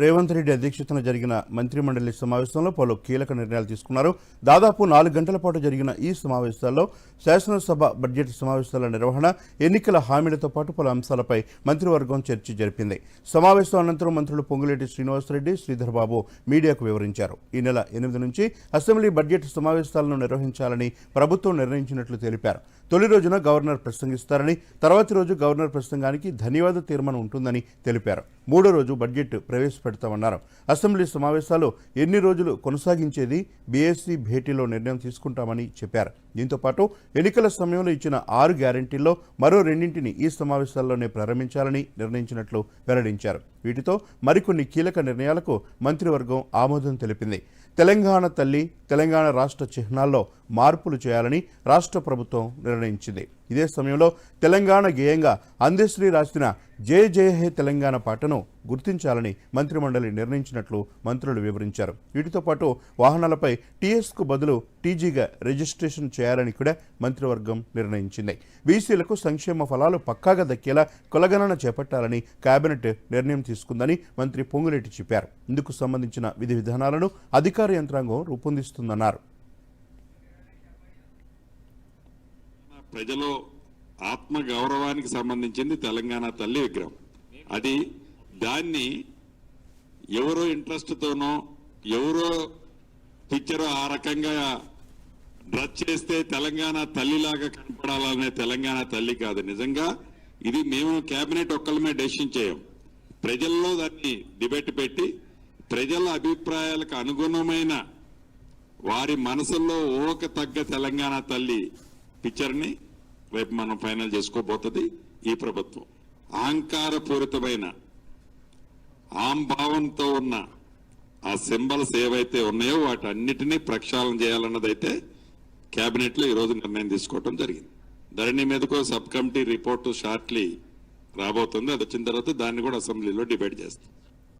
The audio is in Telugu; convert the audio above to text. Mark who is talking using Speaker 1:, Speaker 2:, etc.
Speaker 1: రేవంత్ రెడ్డి అధ్యక్షతన జరిగిన మంత్రిమండలి సమావేశంలో పలు కీలక నిర్ణయాలు తీసుకున్నారు. దాదాపు నాలుగు గంటల పాటు జరిగిన ఈ సమావేశాల్లో శాసనసభ బడ్జెట్ సమావేశాల నిర్వహణ ఎన్నికల హామీలతో పాటు పలు అంశాలపై మంత్రివర్గం చర్చ జరిపింది. సమావేశం అనంతరం మంత్రులు పొంగులేటి శ్రీనివాసరెడ్డి శ్రీధర్ బాబు మీడియాకు వివరించారు. ఈ నెల ఎనిమిది నుంచి అసెంబ్లీ బడ్జెట్ సమావేశాలను నిర్వహించాలని ప్రభుత్వం నిర్ణయించినట్లు తెలిపారు. తొలి రోజున గవర్నర్ ప్రసంగిస్తారని తర్వాతి రోజు గవర్నర్ ప్రసంగానికి ధన్యవాద తీర్మానం ఉంటుందని తెలిపారు. మూడో రోజు బడ్జెట్ ప్రవేశపెడతామన్నారు. అసెంబ్లీ సమావేశాలు ఎన్ని రోజులు కొనసాగించేది బీఎస్సీ భేటీలో నిర్ణయం తీసుకుంటామని చెప్పారు. దీంతో పాటు ఎన్నికల సమయంలో ఇచ్చిన ఆరు గ్యారంటీల్లో మరో రెండింటిని ఈ సమావేశాల్లోనే ప్రారంభించాలని నిర్ణయించినట్లు వెల్లడించారు. వీటితో మరికొన్ని కీలక నిర్ణయాలకు మంత్రివర్గం ఆమోదం తెలిపింది. తెలంగాణ తల్లి తెలంగాణ రాష్ట్ర చిహ్నాల్లో మార్పులు చేయాలని రాష్ట్ర ప్రభుత్వం నిర్ణయించింది. ఇదే సమయంలో తెలంగాణ గేయంగా అందశ్రీ రాసిన జయ జయ హే తెలంగాణ పాటను గుర్తించాలని మంత్రిమండలి నిర్ణయించినట్లు మంత్రులు వివరించారు. వీటితో పాటు వాహనాలపై టీఎస్కు బదులు టీజీగా రిజిస్ట్రేషన్ చేయాలని కూడా మంత్రివర్గం నిర్ణయించింది. బీసీలకు సంక్షేమ ఫలాలు పక్కాగా దక్కేలా కులగణన చేపట్టాలని కేబినెట్ నిర్ణయం తీసుకుందని మంత్రి పొంగులేటి చెప్పారు. ఇందుకు సంబంధించిన విధి విధానాలను అధికార యంత్రాంగం రూపొందిస్తుందన్నారు.
Speaker 2: ప్రజలు ఆత్మ గౌరవానికి సంబంధించింది తెలంగాణ తల్లి విగ్రహం. అది దాన్ని ఎవరో ఇంట్రెస్ట్తోనో ఎవరో పిక్చర్ ఆ రకంగా డ్రస్ చేస్తే తెలంగాణ తల్లిలాగా కనపడాలనే తెలంగాణ తల్లి కాదు. నిజంగా ఇది మేము కేబినెట్ ఒక్కలమే డెసిషన్ చేయం. ప్రజల్లో దాన్ని డిబేట్ పెట్టి ప్రజల అభిప్రాయాలకు అనుగుణమైన వారి మనసుల్లో ఓక తగ్గ తెలంగాణ తల్లి పిక్చర్ని రేపు మనం ఫైనల్ చేసుకోబోతుంది ఈ ప్రభుత్వం. అహంకారపూరితమైన ఆంభావంతో ఉన్న ఆ సింబల్స్ ఏవైతే ఉన్నాయో వాటన్నిటినీ ప్రక్షాళన చేయాలన్నదైతే క్యాబినెట్లో ఈరోజు నిర్ణయం తీసుకోవటం జరిగింది. ధరణి మీదకు సబ్ కమిటీ రిపోర్టు షార్ట్లీ రాబోతుంది. అది వచ్చిన తర్వాత దాన్ని కూడా అసెంబ్లీలో డిబేట్ చేస్తాం.